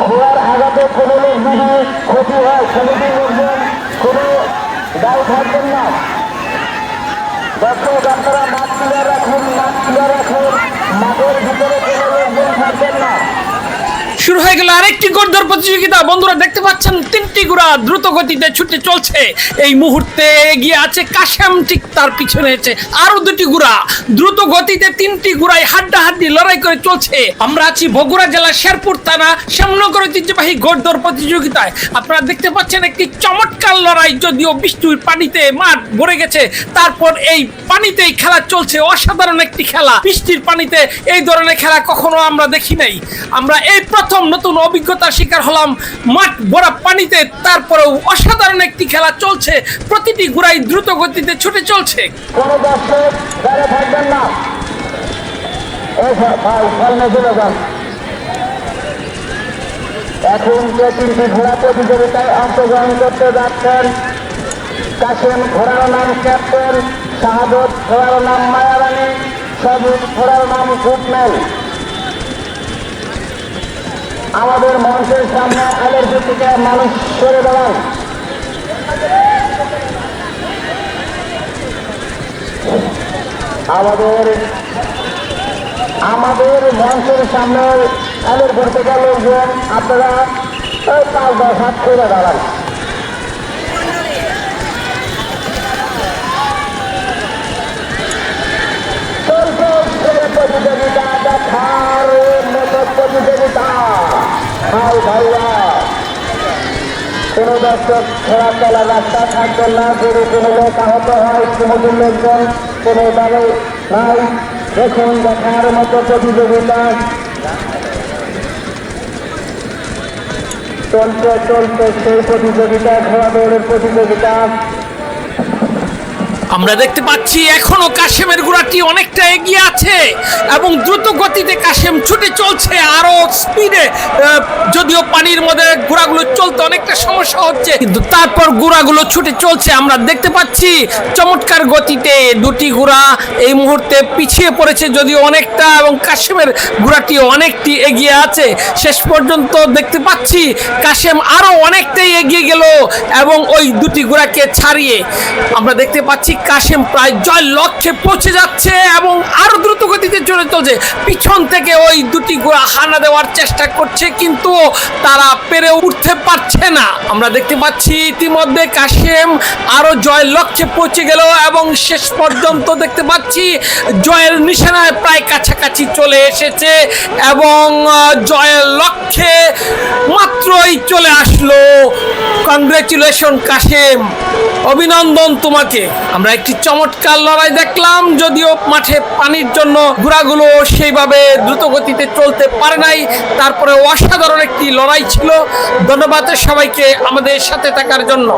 খোয়ার আঘাতে কোনো লোক যদি ক্ষতি হয় সমিতির লোকজন কোনো দায় থাকবেন না। দর্শক, আপনারা মাছ তুলে রাখুন মাছ তুলে রাখুন, মাঠের ভিতরে কোনো লোকজন থাকবেন না শুরু হয়ে গেল আরেকটি গোড়দর প্রতিযোগিতা। বন্ধুরা, দেখতে পাচ্ছেন, তিনটি গুড়া দ্রুত গতিতে ছুটে চলছে। এই মুহূর্তে এগিয়ে আছে কাশেম, ঠিক তার পিছনে আছে আরও দুটি গুড়া দ্রুত গতিতে তিনটি গুড়াই হাড্ডাহাড্ডি লড়াই করে চলছে। আমরা আছি বগুড়া জেলার শেরপুর থানা শ্যামনগর ঐতিহ্যবাহী গোড়দর প্রতিযোগিতায়। আপনারা দেখতে পাচ্ছেন একটি চমৎকার লড়াই, যদিও বৃষ্টির পানিতে মাঠ ভরে গেছে। তারপর এই পানিতেই খেলা চলছে, অসাধারণ একটি খেলা। বৃষ্টির পানিতে এই ধরনের খেলা কখনো আমরা দেখি নাই। আমরা এই প্রথম নতুন অভিজ্ঞতার শিকার হলাম। মাঠ ভরা পানিতে, তারপরেও অসাধারণ একটি খেলা চলছে। প্রতিটি ঘোড়াই দ্রুত গতিতে ছুটে চলছে। এখন যে তিনটি ঘোড়া প্রতিযোগিতায় অংশগ্রহণ করতে যাচ্ছেন কাশেম ঘোড়ার নাম ক্যাপ্টেন, শাহাদত ঘোড়ার নাম মায়ারানী, সবুজ ঘোড়ার নাম গুডম্যান আমাদের মানুষের সামনে আলোর দিকে মানুষ করে দাঁড়ান আমাদের আমাদের মঞ্চের সামনে আলের থেকে লোকজন আপনারা পাঁচ দশ হাত করে দাঁড়ান ভাই ভাইয়া। কোনো দর্শক খেলা চলা রাস্তা থাকবেন না, যদি কোনো লোক আহত হয় সমুদ্রের লোকজন কোনো দলে নাই। দেখুন, দেখার মতো প্রতিযোগিতা। চলছে চলছে সেই প্রতিযোগিতা ঘোড়া দৌড়ের প্রতিযোগিতা। আমরা দেখতে পাচ্ছি এখনও কাশেমের গুড়াটি অনেকটা এগিয়ে আছে এবং দ্রুত গতিতে কাশেম ছুটে চলছে আরও স্পিডে যদিও পানির মধ্যে গুড়াগুলো চলতে অনেকটা সমস্যা হচ্ছে, কিন্তু তারপর গুড়াগুলো ছুটে চলছে। আমরা দেখতে পাচ্ছি চমৎকার গতিতে দুটি গুড়া এই মুহূর্তে পিছিয়ে পড়েছে যদিও অনেকটা এবং কাশেমের গুড়াটি অনেকটি এগিয়ে আছে। শেষ পর্যন্ত দেখতে পাচ্ছি কাশেম আরও অনেকটাই এগিয়ে গেল এবং ওই দুটি গুড়াকে ছাড়িয়ে আমরা দেখতে পাচ্ছি কাশেম প্রায় জয় লক্ষ্যে পৌঁছে যাচ্ছে এবং আরও দ্রুত গতিতে চলে চলছে। পিছন থেকে ওই দুটি ঘোড়া হানা দেওয়ার চেষ্টা করছে, কিন্তু তারা পেরে উঠতে পারছে না। আমরা দেখতে পাচ্ছি ইতিমধ্যে কাশেম আরও জয় লক্ষ্যে পৌঁছে গেল এবং শেষ পর্যন্ত দেখতে পাচ্ছি জয়ের নিশানায় প্রায় কাছাকাছি চলে এসেছে এবং জয়ের লক্ষ্যে মাত্রই চলে আসলো। কংগ্রেচুলেশন কাশেম। অভিনন্দন তোমাকে। আমরা একটি চমৎকার লড়াই দেখলাম, যদিও মাঠে পানির জন্য ঘোড়াগুলো সেইভাবে দ্রুত গতিতে চলতে পারে নাই। তারপরে অসাধারণ একটি লড়াই ছিল। ধন্যবাদ সবাইকে আমাদের সাথে থাকার জন্য।